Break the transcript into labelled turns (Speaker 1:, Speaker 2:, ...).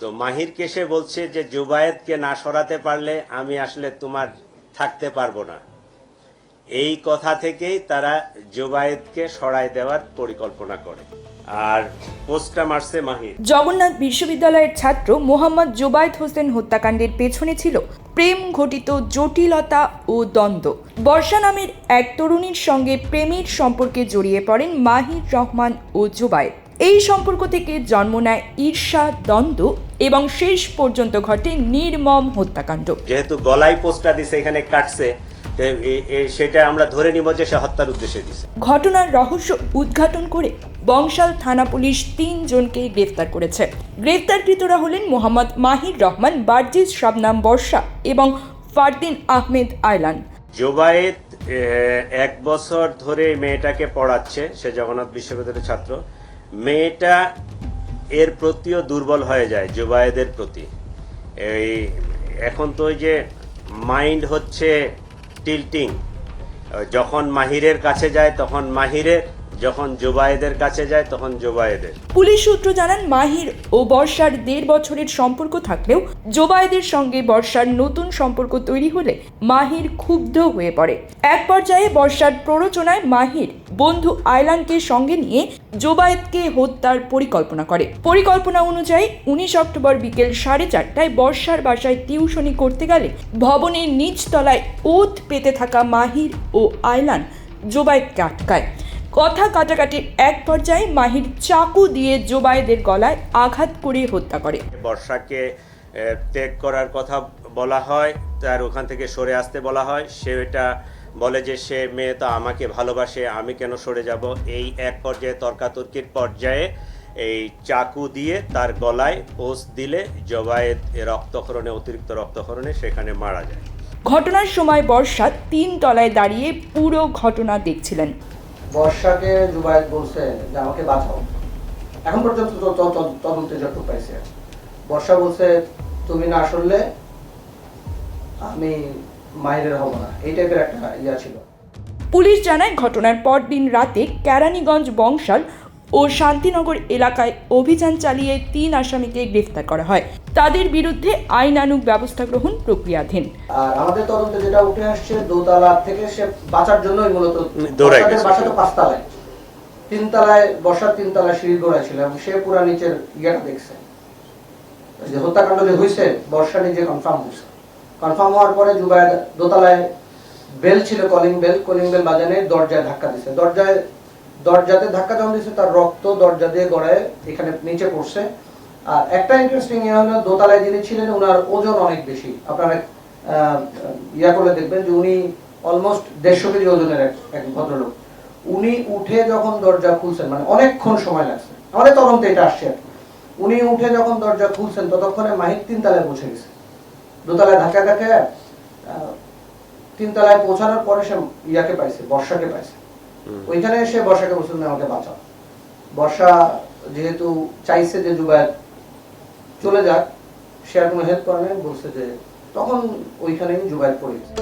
Speaker 1: তো মাহির কেসে বলছে যে, জুবায়েদকে না সরাতে পারলে আমি আসলে তোমার থাকতে পারব না। এই কথা থেকেই তারা জুবায়েদকে সরায় দেওয়ার পরিকল্পনা করে। আর পোস্টটা মারছে মাহির।
Speaker 2: জগন্নাথ বিশ্ববিদ্যালয়ের ছাত্র মোহাম্মদ জোবায়েদ হোসেন হত্যাকাণ্ডের পেছনে ছিল প্রেম ঘটিত জটিলতা ও দ্বন্দ্ব। বর্ষা নামের এক তরুণীর সঙ্গে প্রেমের সম্পর্কে জড়িয়ে পড়েন মাহির রহমান ও জোবায়েদ। এই সম্পর্ক থেকে জন্ম নেয় ঈর্ষা দ্বন্দ্ব এবং শেষ পর্যন্ত ঘটে নির্মম হত্যাকাণ্ড।
Speaker 1: যেহেতু গলায় পোস্টটা দিছে এখানে কাটছে সেটা আমরা ধরে নিব যে সে হত্যার উদ্দেশ্যে দিছে।
Speaker 2: ঘটনার রহস্য উদ্ঘাটন করে বংশাল থানা পুলিশ তিনজনকে গ্রেফতার করেছে। গ্রেফতারকৃতরা হলেন মোহাম্মদ মাহির রহমান বার্জিস শাবনাম বর্ষা এবং ফারদিন আহমেদ আয়লান
Speaker 1: জোবায়েত এক বছর ধরে মেয়েটাকে পড়াচ্ছে সে জগন্নাথ বিশ্ববিদ্যালয়ের ছাত্র। মেয়েটা এর প্রতিও দুর্বল হয়ে যায়, জোবায়েদের প্রতি। এই এখন তো ওই যে মাইন্ড হচ্ছে টিল্টিং। যখন মাহিরের কাছে যায়, তখন মাহিরের, যখন জোবায়েদের কাছে যায়, তখন জোবায়েদের।
Speaker 2: পুলিশ সূত্র জানান, মাহির ও বর্ষার দেড় বছরের সম্পর্ক থাকলেও জোবায়েদের সঙ্গে বর্ষার নতুন সম্পর্ক তৈরি হলে মাহির ক্ষুব্ধ হয়ে পড়ে। এক পর্যায়ে বর্ষার প্ররোচনায় মাহির বন্ধু আয়লানকে সঙ্গে নিয়ে জোবায়েতকে হত্যার পরিকল্পনা করে। পরিকল্পনা অনুযায়ী উনিশ অক্টোবর বিকেল সাড়ে চারটায় বর্ষার বাসায় টিউশনি করতে গেলে ভবনের নিচ তলায় ওত পেতে থাকা মাহির ও আয়লান জোবায়েতকে আটকায়। কথা কাটাকাটির এক পর্যায়ে মাহির চাকু দিয়ে জোবায়েদের গলায় আঘাত করে হত্যা করে।
Speaker 1: বর্ষাকে ত্যাগ করার কথা বলা হয় তার ওখান থেকে সরে আসতে বলা হয়। সে এটা বলে যে সে মেয়ে তো আমাকে ভালোবাসে আমি কেন সরে যাব? এই এক পর্যায়ে তর্কাতর্কির পর্যায়ে এই চাকু দিয়ে তার গলায় পোস্ট দিলে জবায়েত রক্তক্ষরণে অতিরিক্ত রক্তক্ষরণে সেখানে মারা যায়।
Speaker 2: ঘটনার সময় বর্ষা তিন তলায় দাঁড়িয়ে পুরো ঘটনা দেখছিলেন।
Speaker 3: বর্ষাকে জুবায়েদ বলছে যে আমাকে বাঁচাও। এখন পর্যন্ত তদন্তে যতটুকু পাইছে। বর্ষা বলছে তুমি না আসলে আমি মাহিরের হব না। এই টাইপের একটা ইয়া ছিল।
Speaker 2: পুলিশ জানায় ঘটনার পরদিন রাতে কেরানীগঞ্জ বংশাল ও শান্তিনগর এলাকায় অভিযান চালিয়ে তিন আসামিকে গ্রেফতার করা হয়। তাদের বিরুদ্ধে আইনানুগ ব্যবস্থা গ্রহণ প্রক্রিয়াধীন।
Speaker 3: আর আমাদের তদন্তে যেটা উঠে আসছে দোতলা থেকে সে বাঁচার জন্যই মূলত
Speaker 1: দৌড়ায়।
Speaker 3: বাসা তো পাঁচতলায়। তিনতলায় বর্ষার তিনতলায় সিঁড়ি গোড়া ছিল এবং সে পুরা নিচের ইয়েটা দেখছে। যে হত্যাকাণ্ড যে হয়েছে বর্ষা নিজে কনফার্ম হয়েছে কনফার্ম হওয়ার পরে জুবায়ের দোতলায় বেল ছিল কলিং বেল কলিং বেল বাজানে দরজায় ধাক্কা দিছে। দরজায়, দরজাতে ধাক্কা যখন দিছে, তার রক্ত দরজা দিয়ে গড়ায় এখানে নিচে পড়ছে। আর একটা ইন্টারেস্টিং ইয়ে হলো, দোতলায় যিনি ছিলেন ওনার ওজন অনেক বেশি। আপনারা ইয়া করলে দেখবেন যে উনি অলমোস্ট দেড়শো কেজি ওজনের এক ভদ্রলোক। উনি উঠে যখন দরজা খুলছেন মানে অনেকক্ষণ সময় লাগছে। আমাদের তদন্তে এটা আসছে উনি উঠে যখন দরজা খুলছেন, ততক্ষণে মাহির তিনতলায় পৌঁছে গেছে। দোতলায় ধাক্কা ধাক্কা তিনতলায় পৌঁছানোর পরে সে ইয়াকে পাইছে বর্ষাকে পাইছে। ওইখানে সে বর্ষাকে বলছিল "তুমি আমাকে বাঁচাও। বর্ষা যেহেতু চাইছে যে জুবায়ের চলে যাক সে আর কোনো হেল্প করে নাই বলছে যে তখন ওইখানেই জুবায়ের পড়ে গেছে।